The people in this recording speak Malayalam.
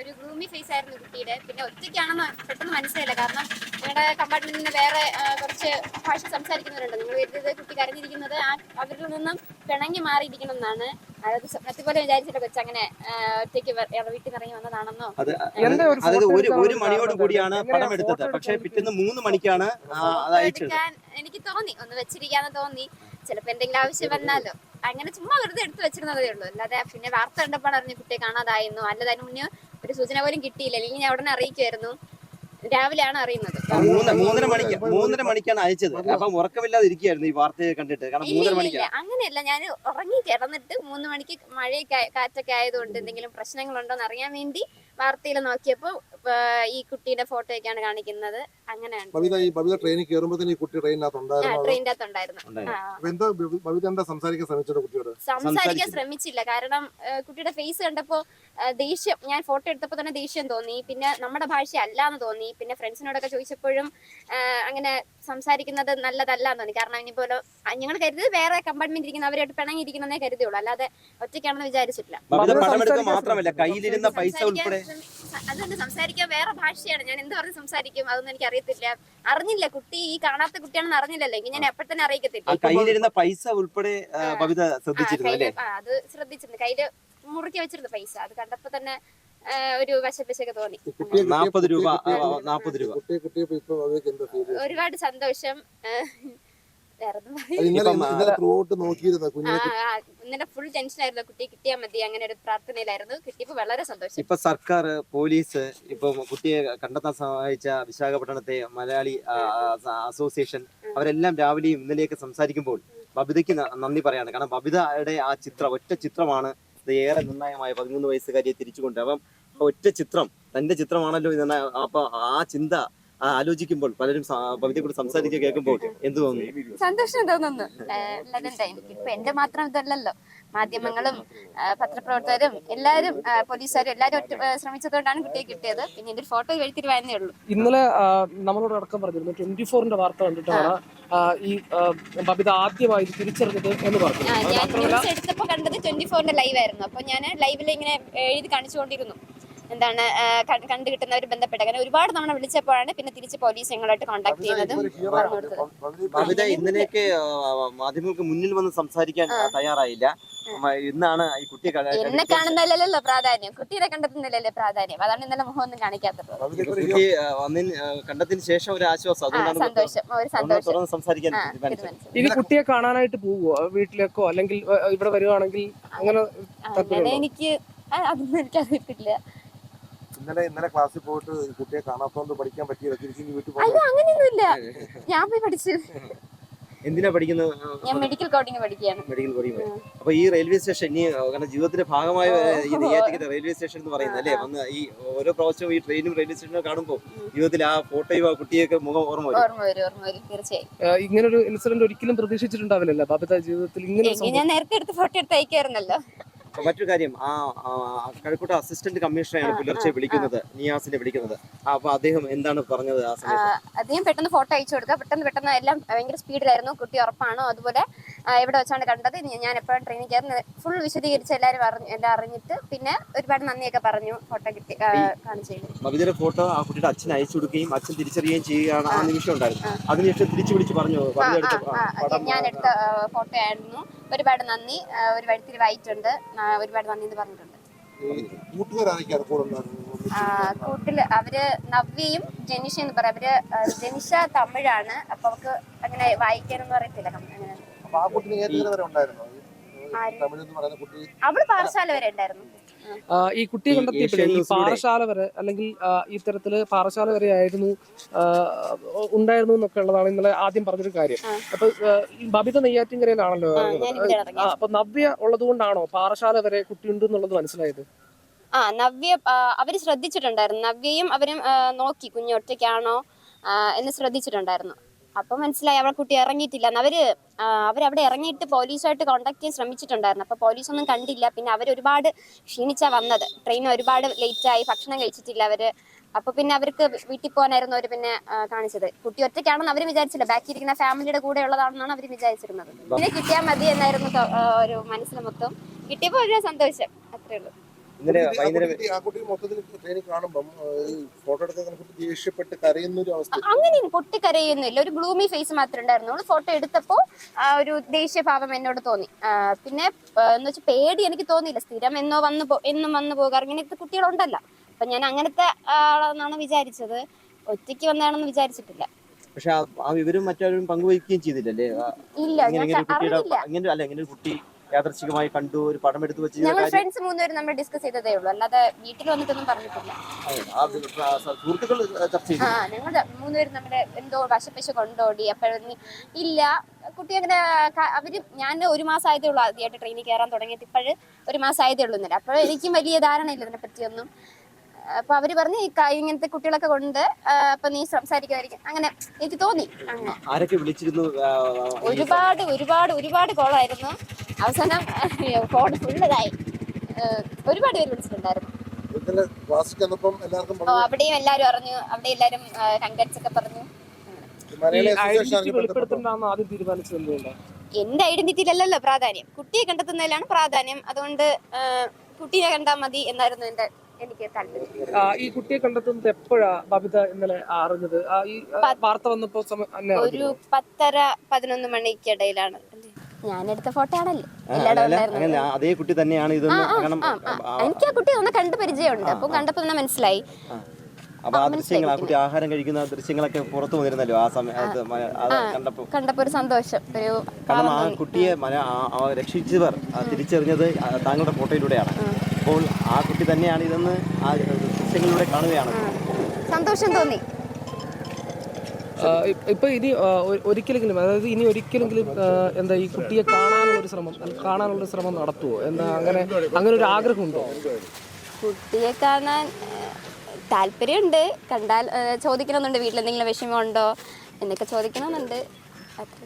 ഒരു ഗ്രൂമി ഫേസ് ആയിരുന്നു കുട്ടിയുടെ പിന്നെ ഒറ്റയ്ക്കാണെന്ന് പെട്ടെന്ന് മനസ്സിലായില്ല. കാരണം ഞങ്ങളുടെ നിന്ന് വേറെ കുറച്ച് ഭാഷ സംസാരിക്കുന്നവരുണ്ട്. നിങ്ങൾ കരുതിയത് കുട്ടി കരഞ്ഞിരിക്കുന്നത് ആ അവരിൽ നിന്നും പിണങ്ങി മാറിയിരിക്കണം എന്നാണ്. അതായത് സ്വപ്നത്തിൽ പോലെ വിചാരിച്ചില്ല കൊച്ചങ്ങനെ ആ, ഒറ്റയ്ക്ക് വീട്ടിൽ ഇറങ്ങി വന്നതാണെന്നോ? അതായത് ഒരു ഒരു മണിയോട് കൂടിയാണ് പടം എടുത്തത്. പക്ഷേ പിറ്റേന്ന് മൂന്ന് മണിക്കാണ് എനിക്ക് തോന്നി. ഒന്ന് വെച്ചിരിക്കാന്ന് തോന്നി. ചിലപ്പോ എന്തെങ്കിലും ആവശ്യം വന്നാലോ. അങ്ങനെ ചുമ്മാ വെറുതെ എടുത്ത് വെച്ചിരുന്നതേ ഉള്ളൂ. അല്ലാതെ പിന്നെ വാർത്ത കണ്ടപ്പോൾ അറിഞ്ഞു കുട്ടിയെ കാണാതായിരുന്നു. അല്ലാതെ അതിന് മുന്നേ ഒരു സൂചന പോലും കിട്ടിയില്ല. അല്ലെങ്കിൽ ഞാൻ ഉടനെ അറിയിക്കുമായിരുന്നു. രാവിലെയാണ് അറിയുന്നത്. മൂന്ന് മൂന്നര മണിക്ക് മൂന്നര മണിക്കാണ് അയച്ചത്. അപ്പം ഉറക്കമില്ലാതെ ഇരിക്കുകയായിരുന്നു ഈ വാർത്ത കണ്ടിട്ട്. കാരണം മൂന്നര അങ്ങനെയല്ല. ഞാൻ ഉറങ്ങി കിടന്നിട്ട് മൂന്ന് മണിക്ക് മഴയൊക്കെ കാറ്റൊക്കെ ആയതുകൊണ്ട് എന്തെങ്കിലും പ്രശ്നങ്ങളുണ്ടോ എന്ന് അറിയാൻ വേണ്ടി വാർത്തയിൽ നോക്കിയപ്പോൾ ഈ കുട്ടിയുടെ ഫോട്ടോയൊക്കെയാണ് കാണിക്കുന്നത്. അങ്ങനെയാണ്. ബബിത ഈ ബബിത ട്രെയിനിൽ കയറുമ്പോഴത്തേന് ഈ കുട്ടി ട്രെയിനിന്റെ അകത്ത് ഉണ്ടായിരുന്നു ഉണ്ടായിരുന്നു. ആ. അപ്പൊ എന്താ ബബി- ബബിത എന്താ സംസാരിക്കാൻ ശ്രമിച്ചത് കുട്ടിയോട്? സംസാരിക്കാൻ ശ്രമിച്ചില്ല. കാരണം ആ, കുട്ടിയുടെ ഫേസ് കണ്ടപ്പോ ആ, ദേഷ്യം ഞാൻ ഫോട്ടോ എടുത്തപ്പോ തന്നെ ദേഷ്യം തോന്നി. പിന്നെ നമ്മുടെ ഭാഷ അല്ലാന്ന് തോന്നി. പിന്നെ ഫ്രണ്ട്സിനോടൊക്കെ ചോദിച്ചപ്പോഴും ആ, അങ്ങനെ സംസാരിക്കുന്നത് നല്ലതല്ല എന്ന് തോന്നി. കാരണം ഇനിയിപ്പോലെ ഞങ്ങൾ കരുതി വേറെ കമ്പാർട്ട്മെന്റ് ഇരിക്കുന്ന. അവരായിട്ട് പിണങ്ങിയിരിക്കുന്നതേ കരുതിയുള്ളൂ. അല്ലാതെ ഒറ്റയ്ക്കാണെന്ന് വിചാരിച്ചിട്ടില്ല. ബബിത മാത്രമല്ല കയ്യിലിരുന്ന പൈസ സംസാരിക്കാൻ ഉൾപ്പെടെ അതുകൊണ്ട് സംസാരിക്കാൻ വേറെ ഭാഷയാണ് ഞാൻ എന്ത് പറഞ്ഞ് സംസാരിക്കും അതൊന്നും എനിക്ക് അറിയത്തില്ല അറിഞ്ഞില്ല കുട്ടി ഈ കാണാത്ത കുട്ടിയാണെന്ന് അറിഞ്ഞില്ലല്ലോ എങ്കിൽ ഞാൻ എപ്പോഴത്തന്നെ അറിയിക്കത്തില്ല കയ്യിലിരുന്ന പൈസ ഉൾപ്പെടെ കയ്യിൽ അത് ശ്രദ്ധിച്ചിരുന്നു കയ്യിൽ മുറുക്കി വെച്ചിരുന്നു പൈസ അത് കണ്ടപ്പോ തന്നെ ഒരു വശപ്പശയൊക്കെ തോന്നി നാപ്പത് രൂപ കുട്ടിയെ നാപ്പത് രൂപ ഒരുപാട് സന്തോഷം ഇന്നലെ ഫുൾ ടെൻഷൻ ആയിരുന്നു. കുട്ടിയെ കിട്ടിയാൽ മതി അങ്ങനെ ഒരു പ്രാർത്ഥനയിലായിരുന്നു. കിട്ടിയപ്പോ വളരെ സന്തോഷം. ഇപ്പൊ സർക്കാർ പോലീസ് ഇപ്പൊ കുട്ടിയെ കണ്ടെത്താൻ സഹായിച്ച വിശാഖപട്ടണത്തെ മലയാളി അസോസിയേഷൻ അവരെല്ലാം രാവിലെയും ഇന്നലെയൊക്കെ സംസാരിക്കുമ്പോൾ ബബിതയ്ക്ക് നന്ദി പറയാണ്. കാരണം ബബിതയുടെ ആ ചിത്രം ഒറ്റ ചിത്രമാണ് ഇത് ഏറെ നിർണായകമായ പതിമൂന്ന് വയസ്സുകാരിയെ തിരിച്ചുകൊണ്ട്. അപ്പം ഒറ്റ ചിത്രം തന്റെ ചിത്രമാണല്ലോ ഇതെന്ന അപ്പൊ ആ ചിന്ത ആലോചിക്കുമ്പോൾ പലരും കൂടെ സംസാരിക്കുക കേൾക്കുമ്പോൾ എന്ത് തോന്നുന്നു? സന്തോഷം തോന്നുന്നു. ഇപ്പൊ എന്റെ മാത്രം ഇതല്ലല്ലോ. മാധ്യമങ്ങളും പത്രപ്രവർത്തകരും എല്ലാരും പോലീസുകാരും എല്ലാവരും ഒറ്റ ശ്രമിച്ചതുകൊണ്ടാണ് കുട്ടിയെ കിട്ടിയത്. പിന്നെ എന്റെ ഫോട്ടോ എഴുത്തിരുവാനേ ഉള്ളൂ. ഇന്നലെ നമ്മളോട് അടക്കം പറഞ്ഞിരുന്നു. ട്വന്റി ഫോറിന്റെ വാർത്ത കണ്ടിട്ടാണ് ഈ ബബിത ആദ്യമായി തിരിച്ചറിഞ്ഞത് എന്ന് പറഞ്ഞു. ഞാൻ ന്യൂസ് എടുത്തപ്പോ കണ്ടത് ട്വന്റി ഫോറിന്റെ ലൈവ് ആയിരുന്നു അപ്പൊ ഞാൻ ലൈവിൽ ഇങ്ങനെ എഴുതി കാണിച്ചുകൊണ്ടിരുന്നു. എന്താണ് കണ്ടു കിട്ടുന്നവർ ബന്ധപ്പെട്ട അങ്ങനെ ഒരുപാട് തവണ വിളിച്ചപ്പോഴാണ് പിന്നെ തിരിച്ച് പോലീസ് ഞങ്ങളായിട്ട് കോൺടാക്ട് ചെയ്യുന്നതും കവിത ഇന്നലെയൊക്കെ മാധ്യമങ്ങൾക്ക് മുന്നിൽ വന്ന് സംസാരിക്കാൻ തയ്യാറായില്ല. ഇന്നാണ് ഈ കുട്ടിയെ എന്നെ കാണുന്നതിലല്ലോ പ്രാധാന്യം. കുട്ടിയെ കണ്ടെത്തുന്നില്ലല്ലേ പ്രാധാന്യം. അതാണ് ഇന്നലെ മുഖം ഒന്നും കാണിക്കാത്തത്. കണ്ടതിന് ശേഷം ഒരു ആശ്വാസം. സന്തോഷം. ഒരു സന്തോഷം. സംസാരിക്കാൻ ഇനി കുട്ടിയെ കാണാനായിട്ട് പോവോ? വീട്ടിലേക്കോ? അല്ലെങ്കിൽ ഇവിടെ വരുവാണെങ്കിൽ അങ്ങനെ അങ്ങനെ എനിക്ക് അതൊന്നും എനിക്കറിയത്തില്ല. ഇന്നലെ ഇന്നലെ ക്ലാസ്സിൽ പോയിട്ട് കുട്ടിയെ കാണാത്തോണ്ട് പഠിക്കാൻ പറ്റിയ തിരിച്ചു വീട്ടിൽ അയ്യോ പോയി അങ്ങനെയൊന്നുമില്ല. ഞാൻ പോയി പഠിച്ചു. എന്തിനാ പഠിക്കുന്നത് ഞാൻ മെഡിക്കൽ കോഡിംഗ് പഠിക്കുകയാണ്. മെഡിക്കൽ കോഡിംഗ് അപ്പൊ ഈ റെയിൽവേ സ്റ്റേഷൻ ഇനി കാരണം ജീവിതത്തിന്റെ ഭാഗമായ ഈ നെയ്യാറ്റിക്കര റെയിൽവേ സ്റ്റേഷൻ എന്ന് പറയുന്നത് അല്ലേ? വന്ന് ഈ ഓരോ പ്രാവശ്യവും ഈ ട്രെയിനും റെയിൽവേ സ്റ്റേഷനും കാണുമ്പോൾ ജീവിതത്തിൽ ആ ഫോട്ടോയും ആ കുട്ടിയൊക്കെ മുഖം ഓർമ്മ വരും. ഓർമ്മ വരും ഓർമ്മ വരും. തീർച്ചയായും. ആ, ഇങ്ങനൊരു ഇൻസിഡന്റ് ഒരിക്കലും പ്രതീക്ഷിച്ചിട്ടുണ്ടാവില്ലല്ലോ. ബാബിത ജീവിതത്തിൽ ഇങ്ങനെ ഞാൻ നേരത്തെ എടുത്ത് ഫോട്ടോ എടുത്ത് അയക്കായിരുന്നല്ലോ മറ്റൊരു കാര്യം ആ കഴക്കൂട്ട അസിസ്റ്റന്റ് കമ്മീഷണറെയാണ് പുലർച്ചെ വിളിക്കുന്നത് നിയാസിനെ വിളിക്കുന്നത്. അപ്പൊ അദ്ദേഹം എന്താണ് പറഞ്ഞത് ആ സമയത്ത്? അദ്ദേഹം പെട്ടെന്ന് ഫോട്ടോ അയച്ചു കൊടുക്കുക. പെട്ടെന്ന് പെട്ടെന്ന് എല്ലാം ഭയങ്കര സ്പീഡിലായിരുന്നു കുട്ടി ഉറപ്പാണോ? അതുപോലെ എവിടെ വെച്ചാണ് കണ്ടത്? ഞാൻ എപ്പോഴും ട്രെയിനിൽ കയറുന്നത്. ഫുൾ വിശദീകരിച്ച് എല്ലാവരും അറിഞ്ഞു എല്ലാം അറിഞ്ഞിട്ട് പിന്നെ ഒരുപാട് നന്ദിയൊക്കെ പറഞ്ഞു ഫോട്ടോ കിട്ടി കാണിച്ചു ഫോട്ടോ ആ കുട്ടിയുടെ അച്ഛൻ അയച്ചു കൊടുക്കുകയും അച്ഛൻ തിരിച്ചറിയുകയും ചെയ്യുകയാണ് ആ നിമിഷം ഉണ്ടായിരുന്നു. അതിനുശേഷം തിരിച്ചു വിളിച്ച് പറഞ്ഞു ഞാൻ എടുത്ത ഫോട്ടോ ആയിരുന്നു ഒരുപാട് നന്ദി ഒരു വഴിത്തിരിവായിട്ടുണ്ട് വായിട്ടുണ്ട് ഒരുപാട് നന്ദി എന്ന് പറഞ്ഞിട്ടുണ്ട്. കൂട്ടിൽ അവർ നവ്യയും ജനിഷ എന്ന് പറയാം. അവർ ജനിഷ തമിഴാണ്. അപ്പൊ അവർക്ക് അങ്ങനെ വായിക്കാനൊന്നും അറിയത്തില്ല. അപ്പൊ ആ വരെ ഉണ്ടായിരുന്നു? തമിഴ് എന്ന് പറയുന്ന കുട്ടി അവൾ പാറശാല വരെ ഉണ്ടായിരുന്നു. ആ, ഈ കുട്ടിയെ ഈ കണ്ടെത്തിയപ്പോഴേ ഈ പാറശാല വരെ അല്ലെങ്കിൽ ആ, ഇത്തരത്തിൽ പാറശാല വരെ ആയിരുന്നു ആ, ഉണ്ടായിരുന്നു എന്നൊക്കെ ഉള്ളതാണ് ഇന്നലെ ആദ്യം പറഞ്ഞൊരു കാര്യം. അപ്പൊ ആ, ഈ ബബിത നെയ്യാറ്റിൻകരയിലാണല്ലോ ഇറങ്ങുന്നത്. ഞാനിവിടെ ആ, അപ്പൊ നവ്യ ഉള്ളത് കൊണ്ടാണോ പാറശാല വരെ കുട്ടിയുണ്ട് എന്നുള്ളത് മനസ്സിലായത്? ആ നവ്യ ആ, അവർ ശ്രദ്ധിച്ചിട്ടുണ്ടായിരുന്നു. നവ്യയും അവരും ആ, നോക്കി കുഞ്ഞ് ഒറ്റയ്ക്കാണോ ആ, എന്ന് ശ്രദ്ധിച്ചിട്ടുണ്ടായിരുന്നു. അപ്പൊ മനസ്സിലായി അവളെ കുട്ടി ഇറങ്ങിയിട്ടില്ല. അവർ അവരവിടെ ഇറങ്ങിയിട്ട് പോലീസുമായിട്ട് കോണ്ടാക്ട് ചെയ്യാൻ ശ്രമിച്ചിട്ടുണ്ടായിരുന്നു. അപ്പൊ പോലീസൊന്നും കണ്ടില്ല. പിന്നെ അവർ ഒരുപാട് ക്ഷീണിച്ചാ വന്നത്. ട്രെയിൻ ഒരുപാട് ലേറ്റ് ആയി ഭക്ഷണം കഴിച്ചിട്ടില്ല അവർ. അപ്പൊ പിന്നെ അവർക്ക് വീട്ടിൽ പോകാനായിരുന്നു അവർ പിന്നെ കാണിച്ചത്. കുട്ടി ഒറ്റയ്ക്കാണെന്ന് അവർ വിചാരിച്ചില്ല. ബാക്കി ഇരിക്കുന്ന ഫാമിലിയുടെ കൂടെ ഉള്ളതാണെന്നാണ് അവർ വിചാരിച്ചിരുന്നത്. പിന്നെ കിട്ടിയാൽ മതി എന്നായിരുന്നു ഒരു മനസ്സിൽ മൊത്തം. കിട്ടിയപ്പോൾ ഒരു സന്തോഷം. അത്രേ ഉള്ളൂ. ഇന്നലെ വൈകുന്നേരം ആ കുട്ടി മൊത്തത്തിൽ ട്രെയിനിൽ കാണുമ്പം ഫോട്ടോ എടുക്കാൻ കുട്ടി ദേഷ്യപ്പെട്ട് കരയുന്ന ഒരു അവസ്ഥ അങ്ങനെ പൊട്ടിക്കരയൊന്നുമില്ല ഒരു ഗ്ലൂമി ഫേസ് മാത്രമേ ഉണ്ടായിരുന്നുള്ളൂ. ഫോട്ടോ എടുത്തപ്പോൾ ഒരു ദേഷ്യഭാവം എന്നോട് തോന്നി. പിന്നെ എന്ന് വെച്ചാൽ പേടി എനിക്ക് തോന്നിയില്ല. സ്ഥിരം എന്നോ വന്നു പോ എന്നും വന്നു പോകാറ് ഇങ്ങനത്തെ കുട്ടികളുണ്ടല്ലോ. അപ്പൊ ഞാൻ അങ്ങനത്തെ ആളെന്നാണ് വിചാരിച്ചത്. ഒറ്റയ്ക്ക് വന്നതാണെന്ന് വിചാരിച്ചിട്ടില്ല. പക്ഷെ ആ- ആ വിവരം മറ്റാരും പങ്കുവയ്ക്കുകയും ചെയ്തില്ലല്ലേ? ഇല്ല ഇങ്ങനെ ഇങ്ങനെ അല്ല ഇങ്ങനെ ഒരു കുട്ടി യാദർശികമായി കണ്ടു ഒരു പടം എടുത്തു വെച്ച് ഞങ്ങൾ ഫ്രണ്ട്സ് മൂന്നുപേരും നമ്മൾ ഡിസ്കസ് ചെയ്തതേ ഉള്ളൂ. അല്ലാതെ വീട്ടിൽ വന്നിട്ടൊന്നും പറഞ്ഞിട്ടില്ല. സുഹൃത്തുക്കൾ ചർച്ച ചെയ്തു. ആ ഞങ്ങൾ മൂന്നുപേരും നമ്മുടെ എന്തോ വശപ്പശ കൊണ്ടോടി. അപ്പോഴൊന്നും ഇല്ല. കുട്ടി അങ്ങനെ അവർ ഞാൻ ഒരു മാസം ആയതേ ഉള്ളൂ ആദ്യമായിട്ട് ട്രെയിനിൽ കയറാൻ തുടങ്ങിയത് ഇപ്പോഴ് ഒരു മാസം ആയതേ ഉള്ളൂ എന്നല്ല അപ്പോൾ എനിക്കും വലിയ ധാരണയില്ല ഇതിനെ പറ്റിയൊന്നും അപ്പൊ അവർ പറഞ്ഞു ഈ ക- ഇങ്ങനത്തെ കുട്ടികളൊക്കെ കൊണ്ട് ആ, അപ്പൊ നീ സംസാരിക്കുമായിരിക്കും. അങ്ങനെ എനിക്ക് തോന്നി. അങ്ങനെ. ആരൊക്കെ വിളിച്ചിരുന്നു? ആ, ഈ ഒരുപാട് ഒരുപാട് ഒരുപാട് കോളായിരുന്നു അവസാനം കോൾ ഫുള്ളതായി ഒരുപാട് പേര് വിളിച്ചിട്ടുണ്ടായിരുന്നു. ഇന്നലെ ക്ലാസ്സിൽ ചെന്നപ്പം എല്ലാവർക്കും ഓ അവിടെയും എല്ലാവരും അറിഞ്ഞു. അവിടെ എല്ലാവരും കൺഗ്രാറ്റ്സ് ഒക്കെ പറഞ്ഞു. അങ്ങനെ. മലയാളി ഈ അസോസിയേഷൻ ഐഡന്റിറ്റി അറിഞ്ഞു വെളിപ്പെടുത്തണ്ടെന്ന് ആദ്യം തീരുമാനിച്ചത് എന്തുകൊണ്ടാണ് എന്റെ ഐഡന്റിറ്റിയിലല്ലല്ലോ പ്രാധാന്യം. കുട്ടിയെ കണ്ടെത്തുന്നതിലാണ് പ്രാധാന്യം. അതുകൊണ്ട് ആ, കുട്ടിയെ കണ്ടാൽ മതി എന്നായിരുന്നു എന്റെ എനിക്ക് താല്പര്യം. ഈ കുട്ടിയെ കണ്ടെത്തുന്നത് എപ്പോഴാ ബബിത ഇന്നലെ അറിഞ്ഞത്? ആ, ഈ വാർത്ത വന്നപ്പോ ഒരു? പത്തര പതിനൊന്ന് മണിക്കിടയിലാണ്. ഞാൻ ഞാനെടുത്ത ഫോട്ടോ ആണല്ലേ. അല്ല, അങ്ങനെ അതേ കുട്ടി തന്നെയാണ് ഇത്. എനിക്ക് ആ കുട്ടി ഒന്ന് കണ്ട് പരിചയമുണ്ട്. അപ്പൊ കണ്ടപ്പോ തന്നെ മനസ്സിലായി. അപ്പൊ ആ ദൃശ്യങ്ങൾ ആ കുട്ടി ആഹാരം കഴിക്കുന്ന ദൃശ്യങ്ങളൊക്കെ പുറത്തു വന്നിരുന്നല്ലോ ആ സമയത്ത് കണ്ടപ്പോ. കണ്ടപ്പോ ഒരു സന്തോഷം ഒരു കാരണം ആ കുട്ടിയെ രക്ഷിച്ചവർ തിരിച്ചറിഞ്ഞത് താങ്കളുടെ ഫോട്ടോയിലൂടെയാണ്. അപ്പോൾ ആ കുട്ടി തന്നെയാണ് ഇതെന്ന് ആ ദൃശ്യങ്ങളിലൂടെ കാണുകയാണ്. സന്തോഷം തോന്നി. ഇപ്പൊ ഇനി ഒരിക്കലെങ്കിലും അതായത് ഇനി ഒരിക്കലെങ്കിലും എന്താ ഈ കുട്ടിയെ കാണാനുള്ള ഒരു ശ്രമം അല്ല, കാണാനുള്ള ഒരു ശ്രമം നടത്തുവോ? എന്താ അങ്ങനെ അങ്ങനെ ഒരു ആഗ്രഹം ഉണ്ടോ കുട്ടിയെ കാണാൻ താല്പര്യമുണ്ട്. കണ്ടാൽ ചോദിക്കണമെന്നുണ്ട്. വീട്ടിൽ എന്തെങ്കിലും വിഷമമുണ്ടോ? എന്നൊക്കെ ചോദിക്കണമെന്നുണ്ട്. അത്ര